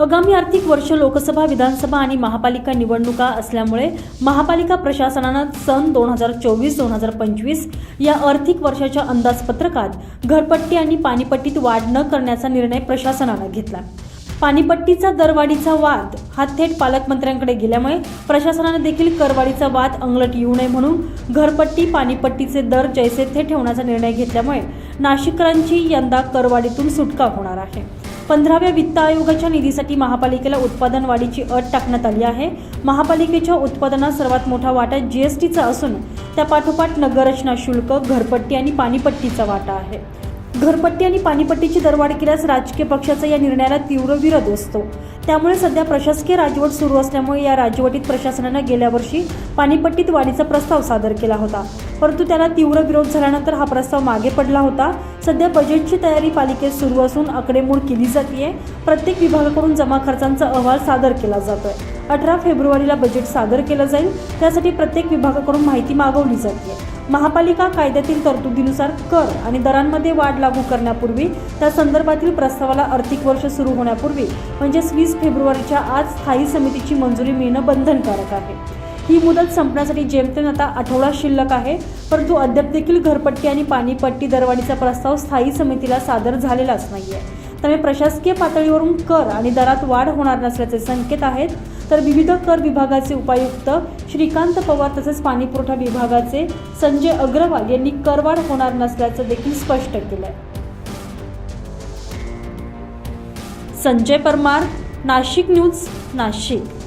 आगामी आर्थिक वर्ष लोकसभा विधानसभा आणि महापालिका निवडणुका असल्यामुळे महापालिका प्रशासनानं सन दोन हजार चोवीस दोन हजार पंचवीस या आर्थिक वर्षाच्या अंदाजपत्रकात घरपट्टी आणि पाणीपट्टीत वाढ न करण्याचा निर्णय प्रशासनानं घेतला. पाणीपट्टीचा दरवाढीचा वाद हा थेट पालकमंत्र्यांकडे गेल्यामुळे प्रशासनानं देखील करवाढीचा वाद अंगलट येऊ नये म्हणून घरपट्टी पाणीपट्टीचे दर जैसे थे ठेवण्याचा निर्णय घेतल्यामुळे नाशिककरांची यंदा करवाढीतून सुटका होणार आहे. पंधराव्या वित्त आयोगाच्या निधीसाठी महापालिकेला उत्पादन वाढीची अट टाकण्यात आली आहे. महापालिकेच्या उत्पादनात सर्वात मोठा वाटा जीएसटीचा असून त्यापाठोपाठ नगररचना शुल्क घरपट्टी आणि पाणीपट्टीचा वाटा आहे. घरपट्टी आणि पाणीपट्टीची दरवाढ केल्यास राजकीय पक्षाचा या निर्णयाला तीव्र विरोध असतो. त्यामुळे सध्या प्रशासकीय राजवट सुरू असल्यामुळे या राजवटीत प्रशासनानं गेल्या वर्षी पाणीपट्टीत वाढीचा प्रस्ताव सादर केला होता. परंतु त्याला तीव्र विरोध झाल्यानंतर हा प्रस्ताव मागे पडला होता. सध्या बजेटची तयारी पालिकेत सुरू असून आकडेमोड केली जाते प्रत्येक विभागाकडून जमा खर्चांचा अहवाल सादर केला जातोय. अठरा फेब्रुवारीला बजेट सादर केलं जाईल. त्यासाठी प्रत्येक विभागाकडून माहिती मागवली जाते. महापालिका कायद्यातील तरतुदीनुसार कर आणि दरांमध्ये वाढ लागू करण्यापूर्वी त्या संदर्भातील प्रस्तावाला आर्थिक वर्ष सुरू होण्यापूर्वी म्हणजेच वीस फेब्रुवारीच्या आज स्थायी समितीची मंजुरी मिळणं बंधनकारक आहे. ही मुदत संपण्यासाठी जेमतेम आता आठवडा शिल्लक आहे परंतु अद्याप देखील घरपट्टी आणि पाणीपट्टी दरवाढीचा प्रस्ताव स्थायी समितीला सादर झालेलाच नाही आहे त्यामुळे प्रशासकीय पातळीवरून कर आणि दरात वाढ होणार नसल्याचे संकेत आहेत तर विविध कर विभागाचे उपायुक्त श्रीकांत पवार तसेच पाणीपुरवठा विभागाचे संजय अग्रवाल यांनी करवाढ होणार नसल्याचं देखील स्पष्ट केलंय. संजय परमार नाशिक न्यूज नाशिक.